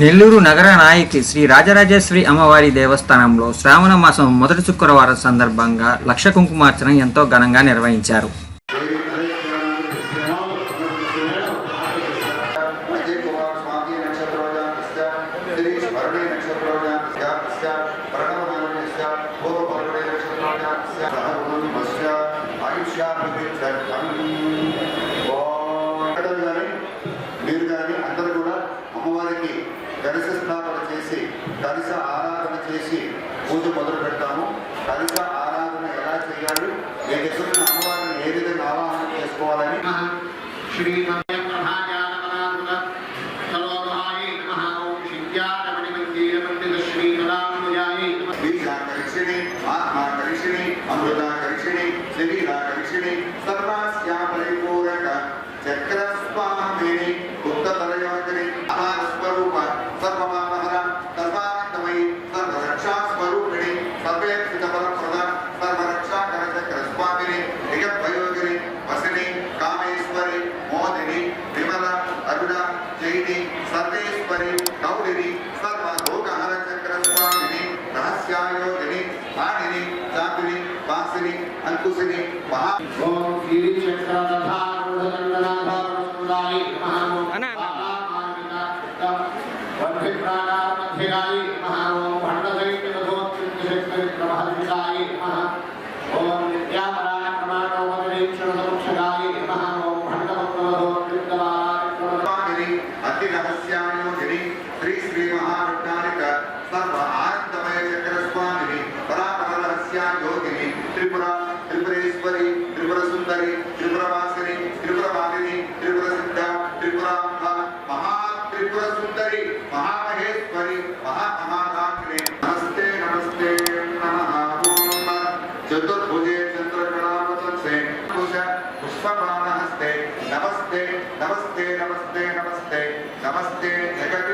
నెల్లూరు నగర నాయకి శ్రీ రాజరాజేశ్వరి అమ్మవారి దేవస్థానంలో శ్రావణ మాసం మొదటి శుక్రవారం సందర్భంగా లక్ష కుంకుమార్చన ఎంతో ఘనంగా నిర్వహించారు. చేసి కలశ ఆరాధన చేసి పూజ మొదలు పెడతాము. కలశ ఆరాధన ఎలా చేయాలి? మీ దగ్గర అమ్మవారిని ఏ విధంగా ఆవాహన చేసుకోవాలని? బీజాకరిషిణి ఆత్మాకరిషిణి అమృతాకరిషిణి శరీరాకరిషిణి సర్వాస్యా పరిపూరక చక్రస్వామిని सके वहाँ। ओम श्री चक्रधारूढ़ పుష్పబాణహస్తే నమస్తే నమస్తే నమస్తే నమస్తే నమస్తే జగదే